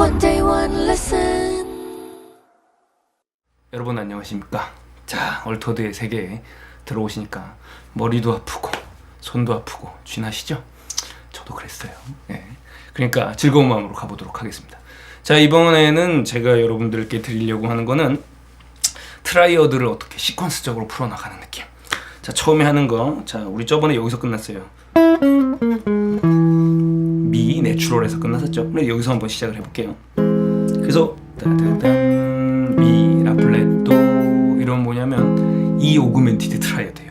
One day, one lesson. 여러분 안녕하십니까? 자, 얼토드의 세계에 들어오시니까 머리도 아프고 손도 아프고 쥐나시죠? 저도 그랬어요. 예. 그러니까 즐거운 마음으로 가보도록 하겠습니다. 자, 이번에는 제가 여러분들께 드리려고 하는 거는 트라이어드를 어떻게 시퀀스적으로 풀어나가는 느낌. 자, 처음에 하는 거. 자, 우리 저번에 여기서 끝났어요. 미 내추럴에서 끝났었죠. 근데 여기서 한번 시작을 해볼게요. 그래서 따다단 미 라플렛 도 이런 뭐냐면 이 오그멘티드 트라이어드예요.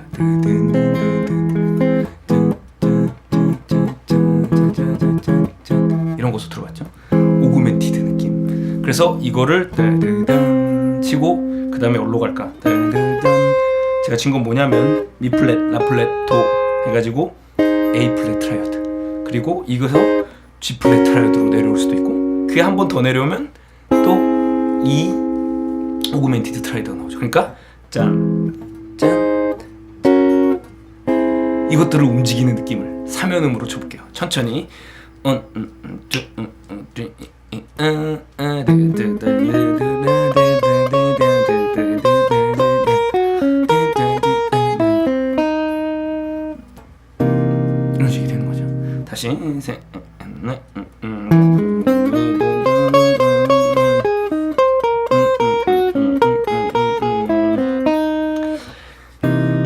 이런 곳으로 들어갔죠. 오그멘티드 느낌. 그래서 이거를 치고 그 다음에 어디로 갈까? 제가 친 건 뭐냐면 미 플랫, 라 플랫, 도 해가지고 A 플랫 트라이어드 그리고 이거서 G 플랫으로 내려올 수도 있고 그게 한 번 더 내려오면 또 E 오그멘티드 트라이드가 나오죠. 그러니까 짠, 짠, 이것들을 움직이는 느낌을 3연음으로 쳐볼게요. 천천히 이런 식이 되는 거죠. 다시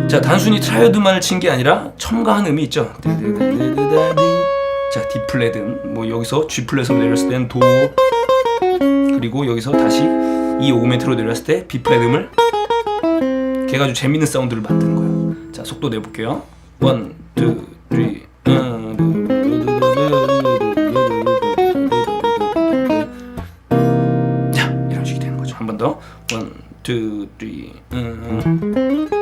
자 단순히 트라이어드만을 친 게 아니라 첨가한 음이 있죠. 자 D 플랫은 뭐 여기서 G 플랫으로 내렸을 때는 도 그리고 여기서 다시 이 오멘트로 내렸을 때 B 플랫 음을 걔가 아주 재밌는 사운드를 만드는 거예요. 자 속도 내볼게요. 원, 투, 쓰리. 더. 원, 투, 쓰리. 자,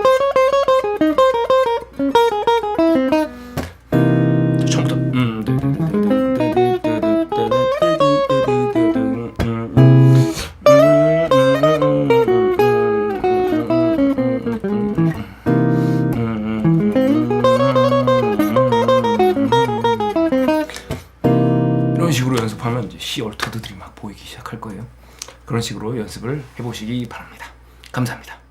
식으로 연습하면 이제 시 얼터드들이 막 보이기 시작할 거예요. 그런 식으로 연습을 해보시기 바랍니다. 감사합니다.